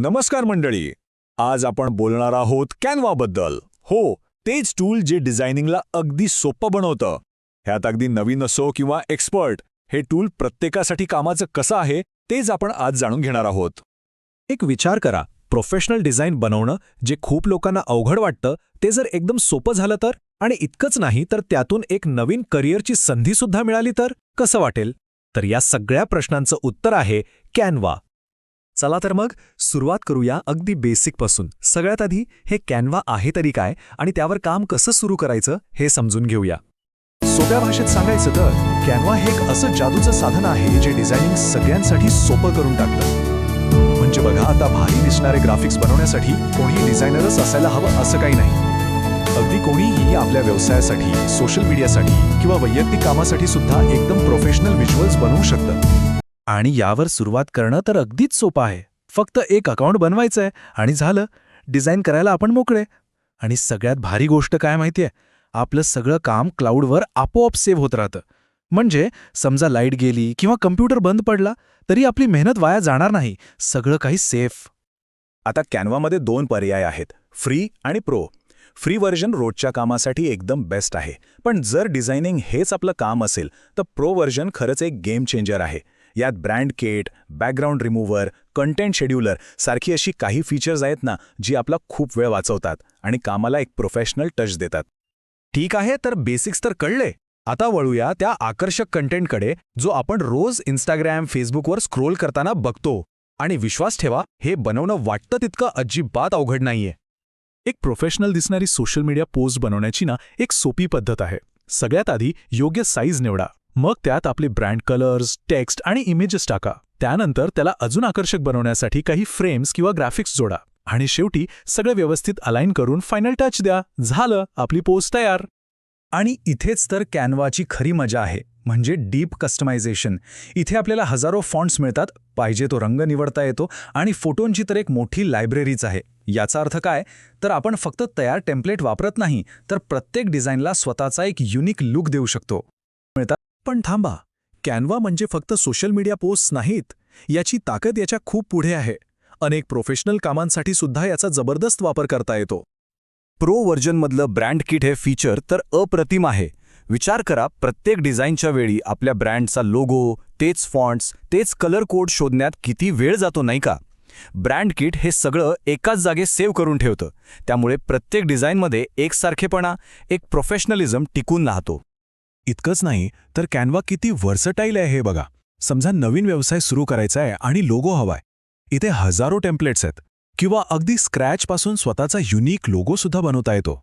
नमस्कार मंडळी. आज आपण बोलणार आहोत कॅनवाबद्दल. हो तेच टूल जे डिझायनिंगला अगदी सोपं बनवतं. ह्यात अगदी नवीन असो किंवा एक्सपर्ट हे टूल प्रत्येकासाठी कामाचं कसं आहे तेच आपण आज जाणून घेणार आहोत. एक विचार करा प्रोफेशनल डिझाईन बनवणं जे खूप लोकांना अवघड वाटतं ते जर एकदम सोपं झालं तर? आणि इतकंच नाही तर त्यातून एक नवीन करिअरची संधीसुद्धा मिळाली तर? कसं वाटेल? तर या सगळ्या प्रश्नांचं उत्तर आहे कॅनवा. चला तर मग सुरुवात करूया अगदी बेसिकपासून सगळ्यात आधी हे कॅनवा आहे तरी काय आणि त्यावर काम कसं सुरू करायचं हे समजून घेऊया. सोप्या भाषेत सांगायचं तर कॅनवा हे एक असं जादूचं साधन आहे जे डिझायनिंग सगळ्यांसाठी सोपं करून टाकतं. म्हणजे बघा आता भारी दिसणारे ग्राफिक्स बनवण्यासाठी कोणी डिझायनरच असायला हवं असं काही नाही. अगदी कोणीही आपल्या व्यवसायासाठी सोशल मीडियासाठी किंवा वैयक्तिक कामासाठी सुद्धा एकदम प्रोफेशनल व्हिज्युअल्स बनवू शकतं. आणि यावर सुरुवात करणं तर अगदीच सोपं आहे. फक्त एक अकाउंट बनवायचं आहे आणि झालं. डिझाईन करायला आपण मोकळे. आणि सगळ्यात भारी गोष्ट काय माहितीये? आपलं सगळं काम क्लाउडवर आपोआप सेव्ह होत राहतं. म्हणजे समजा लाइट गेली किंवा कम्प्युटर बंद पडला तरी आपली मेहनत वाया जाणार नाही. सगळं काही सेफ. आता कॅनवामध्ये दोन पर्याय आहेत. फ्री आणि प्रो. फ्री व्हर्जन रोजच्या कामासाठी एकदम बेस्ट आहे. पण जर डिझायनिंग हेच आपलं काम असेल तर प्रो व्हर्जन खरंच एक गेम चेंजर आहे. यात brand kit background remover content scheduler सारखी अशी काही फीचर्स आहेत ना जी आपला खूप वेळ वाचवतात आणि कामाला एक प्रोफेशनल टच देतात. ठीक आहे तर बेसिक्स तर कळले. आता वळूया त्या आकर्षक कंटेंटकडे जो आपण रोज इंस्टाग्रॅम फेसबुकवर स्क्रोल करताना बघतो. आणि विश्वास ठेवा हे बनवणं वाटतं तितकं अजिबात अवघड नाहीये. एक प्रोफेशनल दिसणारी सोशल मीडिया पोस्ट बनवण्याची ना एक सोपी पद्धत आहे. सगळ्यात आधी योग्य साईज निवडा. मग त्यात आपले ब्रँड कलर्स टेक्स्ट आणि इमेजेस टाका. त्यानंतर त्याला अजून आकर्षक बनवण्यासाठी काही फ्रेम्स किंवा ग्राफिक्स जोडा. आणि शेवटी सगळं व्यवस्थित अलाइन करून फायनल टच द्या. झालं. आपली पोस्ट तयार. आणि इथेच तर कॅनवाची खरी मजा आहे. म्हणजे डीप कस्टमायझेशन. इथे आपल्याला हजारो फॉन्ट्स मिळतात. पाहिजे तो रंग निवडता येतो. आणि फोटोंची तर एक मोठी लायब्ररीच आहे. याचा अर्थ काय? तर आपण फक्त तयार टेम्पलेट वापरत नाही तर प्रत्येक डिझाईनला स्वतःचा एक युनिक लुक देऊ शकतो. मिळतात पण थांबा. कॅनवा म्हणजे फक्त सोशल मीडिया पोस्ट नाहीत याची ताकद याच्या खूप पुढे आहे. अनेक प्रोफेशनल कामांसाठी सुद्धा याचा जबरदस्त वापर करता येतो. प्रो व्हर्जनमधलं ब्रँड किट हे फीचर तर अप्रतिम आहे. विचार करा प्रत्येक डिझाईनच्या वेळी आपल्या ब्रँडचा लोगो तेच फॉन्ट्स तेच कलर कोड शोधण्यात किती वेळ जातो नाही का? ब्रँड किट हे सगळं एकाच जागे सेव्ह करून ठेवतं. त्यामुळे प्रत्येक डिझाईनमध्ये एकसारखेपणा एक प्रोफेशनलिझम टिकून राहतो. इतकंच नाही तर कॅनवा किती वर्सटाईल आहे हे बघा. समजा नवीन व्यवसाय सुरू करायचा आहे आणि लोगो हवाय. इथे हजारो टेम्पलेट्स आहेत किंवा अगदी स्क्रॅचपासून स्वतःचा युनिक लोगोसुद्धा बनवता येतो.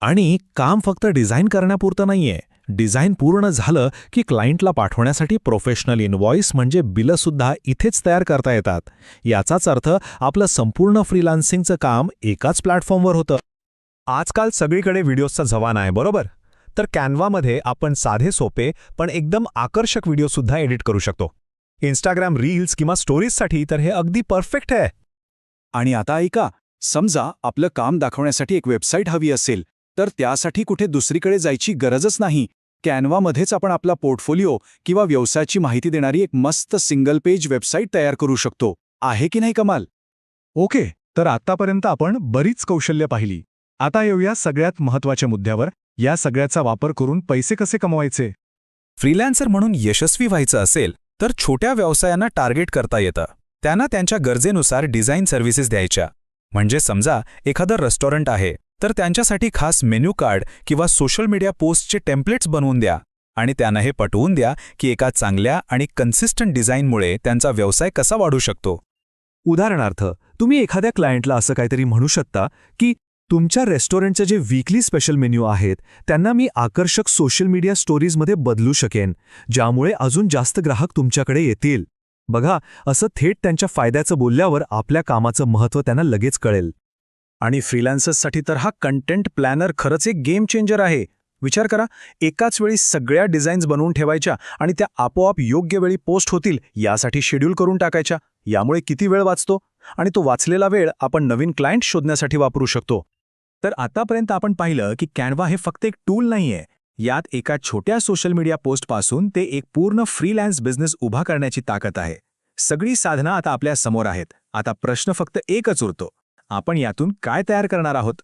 आणि काम फक्त डिझाईन करण्यापुरतं नाहीये. डिझाईन पूर्ण झालं की क्लायंटला पाठवण्यासाठी प्रोफेशनल इनव्हॉइस म्हणजे बिलंसुद्धा इथेच तयार करता येतात. याचाच अर्थ आपलं संपूर्ण फ्रीलान्सिंगचं काम एकाच प्लॅटफॉर्मवर होतं. आजकाल सगळीकडे व्हिडिओजचा जवान आहे बरोबर? तर कॅनवामध्ये आपण साधे सोपे पण एकदम आकर्षक व्हिडिओसुद्धा एडिट करू शकतो. इंस्टाग्राम रील्स किंवा स्टोरीजसाठी तर हे अगदी परफेक्ट आहे. आणि आता ऐका समजा आपलं काम दाखवण्यासाठी एक वेबसाईट हवी असेल तर त्यासाठी कुठे दुसरीकडे जायची गरजच नाही. कॅनवामध्येच आपण आपला पोर्टफोलिओ किंवा व्यवसायाची माहिती देणारी एक मस्त सिंगल पेज वेबसाईट तयार करू शकतो. आहे की नाही कमाल? ओके तर आतापर्यंत आपण बरीच कौशल्य पाहिली. आता येऊया सगळ्यात महत्त्वाच्या मुद्द्यावर. या सगळ्याचा वापर करून पैसे कसे कमवायचे? फ्रीलॅन्सर म्हणून यशस्वी व्हायचं असेल तर छोट्या व्यवसायांना टार्गेट करता येतं. त्यांना त्यांच्या गरजेनुसार डिझाईन सर्व्हिसेस द्यायच्या. म्हणजे समजा एखादं रेस्टॉरंट आहे तर त्यांच्यासाठी खास मेन्यू कार्ड किंवा सोशल मीडिया पोस्टचे टेम्पलेट्स बनवून द्या. आणि त्यांना हे पटवून द्या की एका चांगल्या आणि कन्सिस्टंट डिझाईनमुळे त्यांचा व्यवसाय कसा वाढू शकतो. उदाहरणार्थ तुम्ही एखाद्या क्लायंटला असं काहीतरी म्हणू शकता की तुमच्या रेस्टॉरंटचे जे वीकली स्पेशल मेन्यू आहेत त्यांना मी आकर्षक सोशल मीडिया स्टोरीजमध्ये बदलू शकेन ज्यामुळे अजून जास्त ग्राहक तुमच्याकडे येतील. बघा असं थेट त्यांच्या फायद्याचं बोलल्यावर आपल्या कामाचं महत्त्व त्यांना लगेच कळेल. आणि फ्रीलान्सर्ससाठी तर हा कंटेंट प्लॅनर खरंच एक गेम चेंजर आहे. विचार करा एकाच वेळी सगळ्या डिझाईन्स बनवून ठेवायच्या आणि त्या आपोआप योग्य वेळी पोस्ट होतील यासाठी शेड्यूल करून टाकायच्या. यामुळे किती वेळ वाचतो? आणि तो वाचलेला वेळ आपण नवीन क्लायंट शोधण्यासाठी वापरू शकतो. तर आतापर्यंत आपण पाहिलं की कॅनवा हे फक्त एक टूल नाहीये. यात एका छोट्या सोशल मीडिया पोस्टपासून ते एक पूर्ण फ्रीलॅन्स बिझनेस उभा करण्याची ताकद आहे. सगळी साधनं आता आपल्यासमोर आहेत. आता प्रश्न फक्त एकच उरतो. आपण यातून काय तयार करणार आहोत?